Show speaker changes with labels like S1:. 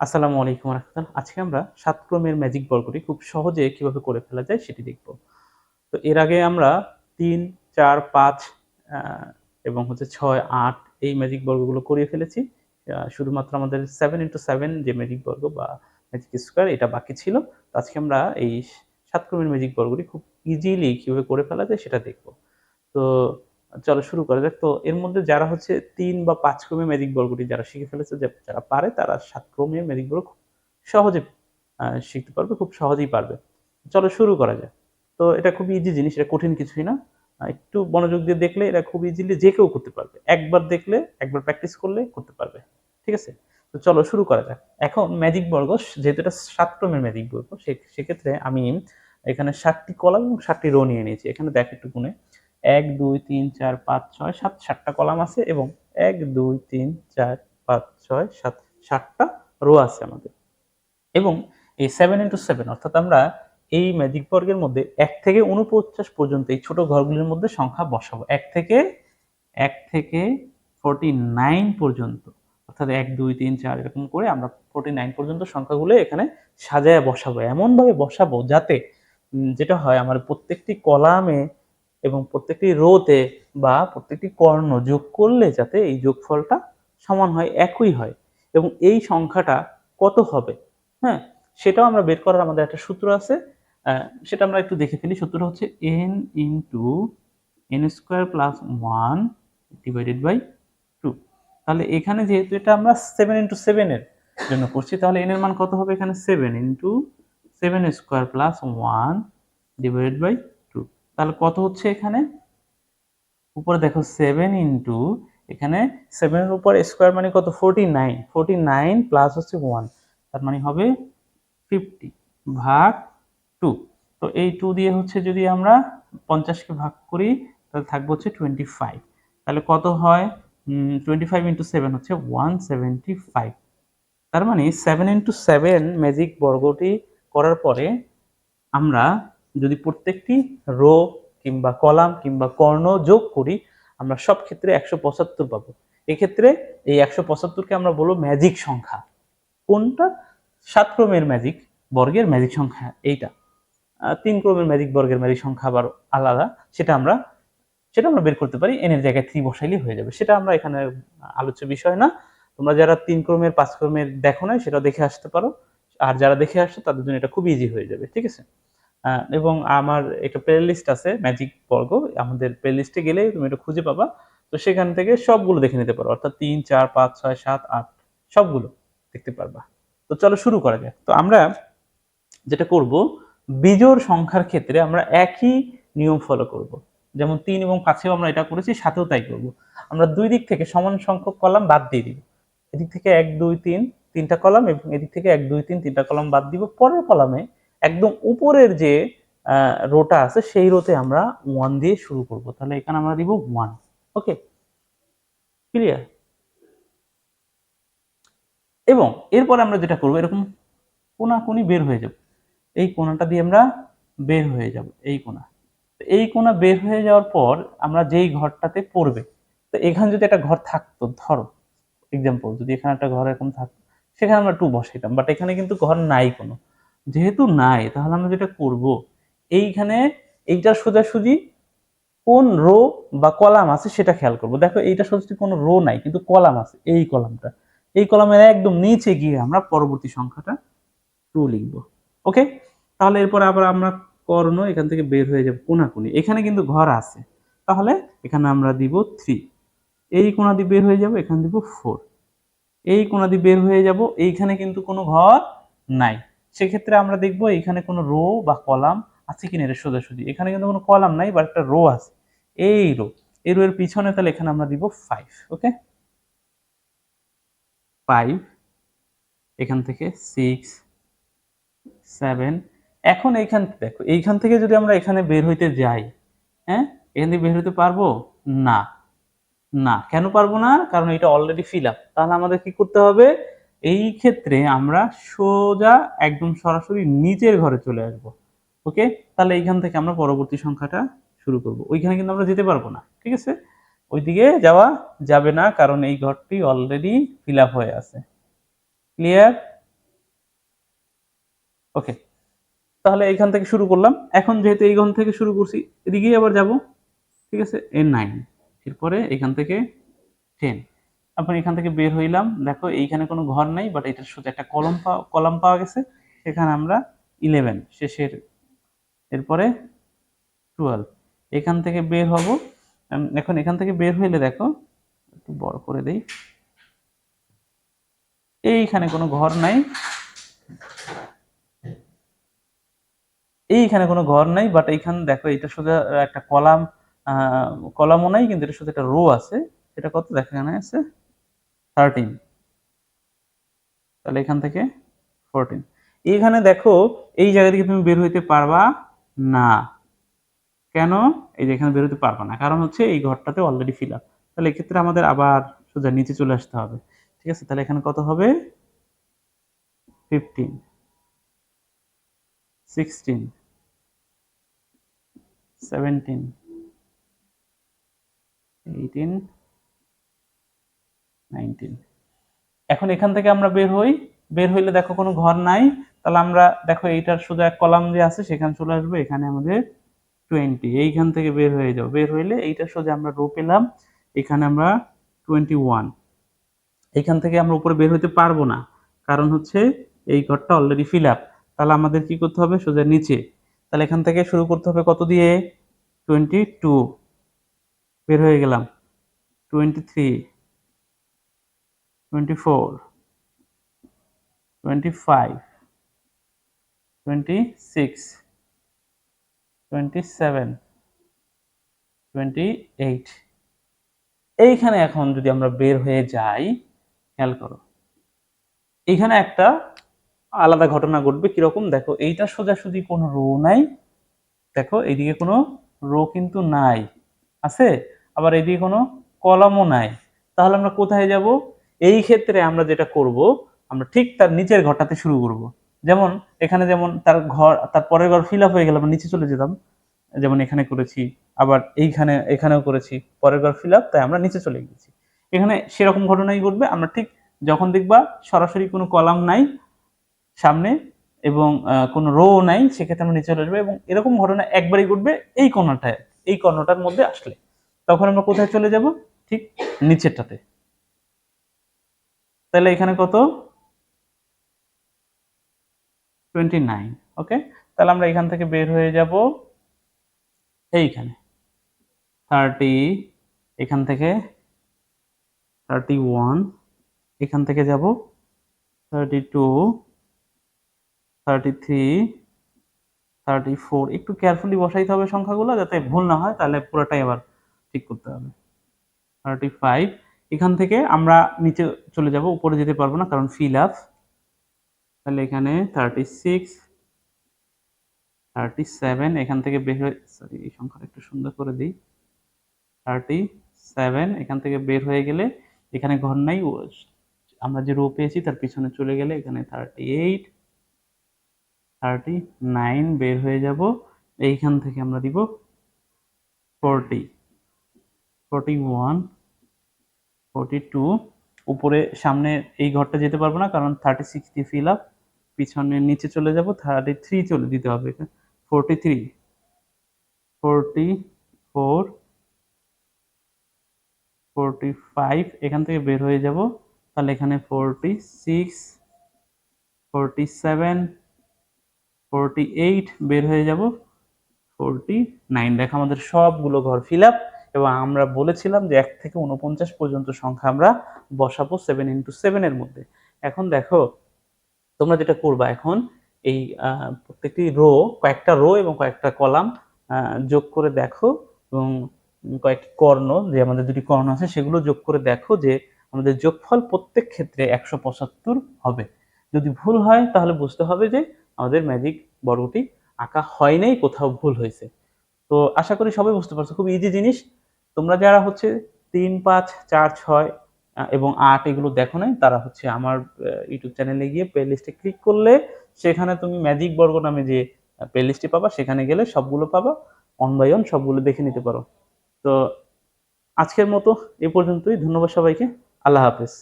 S1: আসসালামু আলাইকুম রহমতুল্লাহ। আজকে আমরা সাত ক্রমের ম্যাজিক বর্গটি খুব সহজে কীভাবে করে ফেলা যায় সেটি দেখব। তো এর আগে আমরা তিন, চার, পাঁচ এবং হচ্ছে ছয়, আট এই ম্যাজিক বর্গগুলো করিয়ে ফেলেছি। শুধুমাত্র আমাদের সেভেন ইন্টু সেভেন যে ম্যাজিক বর্গ বা ম্যাজিক স্কোয়ার এটা বাকি ছিল। তো আজকে আমরা এই সাত ক্রমের ম্যাজিক বর্গটি খুব ইজিলি কীভাবে করে ফেলা যায় সেটা দেখব। তো চলো শুরু করা। যাক তো, এর মধ্যে যারা হচ্ছে তিন বা পাঁচ ক্রমে ম্যাজিক বর্গটি যারা শিখে ফেলেছে যারা পারে তারা সাত ক্রমে ম্যাজিক বর্গ খুব সহজে শিখতে পারবে, খুব সহজেই পারবে। চলো শুরু করা যাক। তো এটা খুব ইজি জিনিস, এটা কঠিন কিছুই না। একটু মনোযোগ দিয়ে দেখলে এটা খুব ইজিলি যে কেউ করতে পারবে। একবার দেখলে, একবার প্র্যাকটিস করলে করতে পারবে। ঠিক আছে? তো চলো শুরু করা যাক। এখন ম্যাজিক বর্গ যেহেতু এটা সাত ক্রমের ম্যাজিক বর্গ সেক্ষেত্রে আমি এখানে সাতটি কলাম এবং সাতটি রো নিয়ে নিয়েছি। এখানে দেখ একটু গুণে এক, দুই, তিন, চার, পাঁচ, ছয়, সাত, সাতটা কলাম আছে এবং এক, দুই, তিন, চার, পাঁচ, ছয়, সাত, সাতটা রো আছে আমাদের। এবং এই সেভেন ইন্টু সেভেন অর্থাৎ আমরা এই ম্যাজিক বর্গের মধ্যে এক থেকে উনপঞ্চাশ পর্যন্ত এই ছোট ঘরগুলির মধ্যে সংখ্যা বসাবো। এক থেকে এক থেকে ফোরটি নাইন পর্যন্ত, অর্থাৎ এক, দুই, তিন, চার, এরকম করে আমরা ফোরটি নাইন পর্যন্ত সংখ্যাগুলো এখানে সাজায় বসাবো। এমনভাবে বসাবো যাতে যেটা হয়, আমার প্রত্যেকটি কলামে এবং প্রত্যেকটি রোতে বা প্রত্যেকটি কর্ণ যোগ করলে যাতে এই যোগফলটা সমান হয়, একই হয়। এবং এই সংখ্যাটা কত হবে? হ্যাঁ সেটাও আমরা বের করার আমাদের একটা সূত্র আছে। সেটা আমরা একটু দেখে ফেলি। সূত্রটা হচ্ছে N into N square plus one divided by two তাহলে এখানে যেহেতু এটা আমরা সেভেন ইন্টু সেভেনের জন্য করছি, তাহলে এন এর মান কত হবে এখানে? Seven into seven square plus one divided by তাহলে কত হচ্ছে এখানে? উপরে দেখো সেভেন ইন্টু এখানে সেভেনের উপর স্কোয়ার মানে কত? Forty nine forty nine plus হচ্ছে ওয়ান তার মানে হবে ফিফটি ভাগ টু তো এই টু দিয়ে হচ্ছে যদি আমরা পঞ্চাশকে ভাগ করি, তাহলে থাকবে হচ্ছে টোয়েন্টি ফাইভ তাহলে কত হয়? টোয়েন্টি ফাইভ ইন্টু সেভেন হচ্ছে ওয়ান সেভেন্টি ফাইভ তার মানে সেভেন ইন্টু সেভেন ম্যাজিক বর্গটি করার পরে আমরা যদি প্রত্যেকটি রো কিংবা কলাম কিংবা কর্ণ যোগ করি, আমরা সব ক্ষেত্রে একশো পঁচাত্তর পাবো। এক্ষেত্রে এই একশো পঁচাত্তরকে আমরা বলব ম্যাজিক সংখ্যা। কোনটা? সাত ক্রমের ম্যাজিক বর্গের ম্যাজিক সংখ্যা এইটা। তিন ক্রমের ম্যাজিক বর্গের ম্যাজিক সংখ্যা আবার আলাদা। সেটা আমরা সেটা আমরা বের করতে পারি এনের জায়গায় থ্রি বসাইলেই হয়ে যাবে। সেটা আমরা এখানে আলোচ্য বিষয় না। তোমরা যারা তিন ক্রমের, পাঁচ ক্রমের দেখো না সেটা দেখে আসতে পারো। আর যারা দেখে আসছো, তাদের জন্য এটা খুব ইজি হয়ে যাবে, ঠিক আছে? এবং আমার একটা প্লে লিস্ট আছে ম্যাজিক বর্গ আমাদের প্লে লিস্টে গেলে তুমি এটা খুঁজে পাবা। তো সেখান থেকে সবগুলো দেখে নিতে পারো, অর্থাৎ তিন, চার, পাঁচ, ছয়, সাত, আট, সবগুলো দেখতে পারবা। তো চলো শুরু করা যাক। তো আমরা যেটা করব, বিজোড় সংখ্যার ক্ষেত্রে আমরা একই নিয়ম ফলো করব। যেমন তিন এবং পাঁচেও আমরা এটা করেছি সাথেও তাই করব। আমরা দুই দিক থেকে সমান সংখ্যক কলাম বাদ দিয়ে দিব। এদিক থেকে এক, দুই, তিন, তিনটা কলাম এবং এদিক থেকে এক, দুই, তিন, তিনটা কলাম বাদ দিব। পরের কলামে একদম উপরের যে রোটা আছে সেই রোতে আমরা ওয়ান দিয়ে শুরু করব। তাহলে এখানে আমরা দিব ওয়ান ওকে ক্লিয়ার এবং এরপর আমরা যেটা করব, এরকম কোনাকুনি বের হয়ে যাব। এই কোনাটা দিয়ে আমরা বের হয়ে যাব, এই কোনা। এই কোনা বের হয়ে যাওয়ার পর আমরা যেই ঘরটাতে পড়বে, তো এখানে যদি একটা ঘর থাকতো, ধরো এক্সাম্পল যদি এখানে একটা ঘর এরকম থাকতো, সেখানে আমরা টু বসাইতাম বাট এখানে কিন্তু ঘর নাই কোনো। যেহেতু নাই, তাহলে আমরা যেটা করব? এইখানে এইটার সোজাসুজি কোন রো বা কলাম আছে সেটা খেয়াল করব। দেখো এইটা সোজাসুজি কোনো রো নাই, কিন্তু কলাম আছে, এই কলামটা এই কলামের একদম নিচে গিয়ে আমরা পরবর্তী সংখ্যাটা টু লিখব। ওকে তাহলে এরপর আবার আমরা কর্ণ এখান থেকে বের হয়ে যাবে কোনাকুনি। এখানে কিন্তু ঘর আছে। তাহলে এখানে আমরা দিব থ্রি এই কোনা দিয়ে বের হয়ে যাব, এখানে দিব ফোর এই কোনা দিয়ে বের হয়ে যাব, এইখানে কিন্তু কোনো ঘর নাই। সেক্ষেত্রে আমরা দেখব এইখানে কোনো রো বা কলাম আছে কিনা এটা সোজাসুজি। এখানে কিন্তু কোনো কলাম নাই বা একটা রো আছে। এই রো এই রো এর পিছনে তাহলে এখানে আমরা দিব ফাইভ ওকে ফাইভ এখান থেকে সিক্স সেভেন এখন এইখান, দেখো, এইখান থেকে যদি আমরা এখানে বের হইতে যাই হ্যাঁ? এখান থেকে বের হইতে পারব? না। না, কেন পারব না? কারণ এটা অলরেডি ফিল আপ তাহলে আমাদের কি করতে হবে? এই ক্ষেত্রে আমরা সোজা একদম সরাসরি নিচের ঘরে চলে আসব। ওকে? তাহলে এইখান থেকে আমরা পরবর্তী সংখ্যাটা শুরু করব। ওইখানে কিন্তু আমরা যেতে পারব না, ঠিক আছে? ওইদিকে যাওয়া যাবে না, কারণ এই ঘরটি অলরেডি ফিল হয়ে আছে। ক্লিয়ার ওকে তাহলে এইখান থেকে শুরু করলাম। এখন যেহেতু এইখান থেকে শুরু করছি, এদিকেই আবার যাব, ঠিক আছে? এ নাইন এরপরে এখান থেকে টেন এখন এখান থেকে বের হইলাম। দেখো, এইখানে কোনো ঘর নাই বাট এটার শুধু একটা কলম কলাম পাওয়া গেছে। সেখানে আমরা ইলেভেন শেষের, এরপরে টুয়েলভ এখান থেকে বের হব। এখন এখান থেকে বের হইলে দেখো, একটু বড় করে দেই। এইখানে কোনো ঘর নাই। এইখানে কোনো ঘর নাই বাট এইখানে দেখো এটা শুধু একটা কলাম কলামও নাই, কিন্তু এটা শুধু একটা রো আছে। এটা কত? দেখা, এখানে আছে। থার্টিন তাহলে এখান থেকে ফোরটিন এইখানে দেখো, এই জায়গা থেকে তুমি বের হইতে পারবা না। কেন? এই যে এখানে বের হতে পারবা না। কারণ হচ্ছে এই ঘরটাতে অলরেডি ফিল আপ তাহলে এক্ষেত্রে আমাদের আবার সোজা নিচে চলে আসতে হবে। ঠিক আছে? তাহলে এখানে কত হবে? Fifteen sixteen seventeen eighteen nineteen. এখন এখান থেকে আমরা বের হই। বের হইলে দেখো কোনো ঘর নাই। তাহলে আমরা দেখো এইটার শুধু এক কলাম যে আছে, সেখানে চলে আসব। এখানে আমাদের টোয়েন্টি। এইখান থেকে বের হয়ে যাও। বের হইলে এইটার সোজা আমরা রো পেলাম। এখানে আমরা টোয়েন্টি ওয়ান। এখান থেকে আমরা উপরে বের হইতে পারব না। কারণ হচ্ছে এই ঘরটা অলরেডি ফিল আপ তাহলে আমাদের কি করতে হবে? সোজা নিচে। তাহলে এখান থেকে শুরু করতে হবে কত দিয়ে? Twenty two. বের হয়ে গেলাম। Twenty three. Twenty four twenty five twenty six twenty seven twenty eight এইখানে এখন যদি আমরা বের হয়ে যাই, খেয়াল করো। এখানে একটা আলাদা ঘটনা ঘটবে কীরকম? দেখো, এইটা সোজাসুজি কোনো রো নাই। দেখো, এইদিকে কোনো রো কিন্তু নাই। আছে? আবার এইদিকে কোনো কলামও নাই। তাহলে আমরা কোথায় যাব? এই ক্ষেত্রে আমরা যেটা করব, আমরা ঠিক তার নিচের ঘরটাতে শুরু করব। যেমন, এখানে যেমন তার ঘর, তার পরের ঘর ফিল আপ হয়ে গেলে আমরা নিচে চলে যেতাম। যেমন এখানে করেছি, আবার এইখানে, এখানেও করেছি, পরের ঘর ফিল আপ তাই আমরা নিচে চলে গেছি এখানে সেরকম ঘটনাই ঘটবে, আমরা ঠিক যখন দেখবা সরাসরি কোনো কলাম নাই সামনে এবং কোনো রো নাই, সেক্ষেত্রে আমরা নিচে চলে আসব এবং এরকম ঘটনা একবারই ঘটবে এই কর্ণটায় এই কর্ণটার মধ্যে আসলে। তখন আমরা কোথায় চলে যাব? ঠিক নিচেরটাতে। তাহলে এখানে কত? টোয়েন্টি নাইন ওকে তাহলে আমরা এখান থেকে বের হয়ে যাব এইখানে। থার্টি এখান থেকে থার্টি ওয়ান এখান থেকে যাব thirty two thirty three thirty four একটু কেয়ারফুলি বসাইতে হবে সংখ্যাগুলো যাতে ভুল না হয়, তাহলে পুরোটাই আবার ঠিক করতে হবে। থার্টি ফাইভ এখান থেকে আমরা নিচে চলে যাব, উপরে যেতে পারব না, কারণ ফিল আপ তাহলে এখানে থার্টি সিক্স থার্টি সেভেন এখান থেকে বের হয়ে সরি এই সংখ্যাটা একটু সুন্দর করে দিই। থার্টি সেভেন এখান থেকে বের হয়ে গেলে এখানে ঘর নাই আমরা যে রো পেয়েছি তার পিছনে চলে গেলে এখানে থার্টি এইট থার্টি নাইন বের হয়ে যাব। এইখান থেকে আমরা দিব forty forty one forty two, উপরে সামনে এই ঘরটা যেতে পারব না, কারণ থার্টি সিক্সটি ফিল আপ পিছনে নিচে চলে যাব, থার্টি থ্রি চলে দিতে হবে forty three. Forty four. Forty five, এখান থেকে বের হয়ে যাব, তাহলে এখানে forty six, forty seven, forty eight বের হয়ে যাব, ফোরটি নাইন। দেখো আমাদের সবগুলো ঘর ফিল আপ এবং আমরা বলেছিলাম যে এক থেকে উনপঞ্চাশ পর্যন্ত সংখ্যা আমরা বসাবো সেভেন ইন্টু সেভেনের মধ্যে। এখন দেখো, তোমরা যেটা করবা এখন, এই প্রত্যেকটি রো কয়েকটা রো এবং কয়েকটা কলাম যোগ করে দেখো এবং কয়েকটি কর্ণ, যে আমাদের দুটি কর্ণ আছে, সেগুলো যোগ করে দেখো যে আমাদের যোগফল প্রত্যেক ক্ষেত্রে একশো পঁচাত্তর হবে। যদি ভুল হয়, তাহলে বুঝতে হবে যে আমাদের ম্যাজিক বর্গটি আঁকা হয় নাই কোথাও ভুল হয়েছে। তো আশা করি সবাই বুঝতে পারছ, খুব ইজি জিনিস। তোমরা যারা হচ্ছে তিন, পাঁচ, চার, ছয় এবং আট এগুলো দেখো নাই, তারা হচ্ছে আমার ইউটিউব চ্যানেলে গিয়ে প্লে লিস্টে ক্লিক করলে সেখানে তুমি ম্যাজিক বর্গ নামে যে প্লে লিস্টটি পাবা, সেখানে গেলে সবগুলো পাবা অন বাই অন সবগুলো দেখে নিতে পারো। তো আজকের মতো এ পর্যন্তই, ধন্যবাদ সবাইকে, আল্লাহ হাফেজ।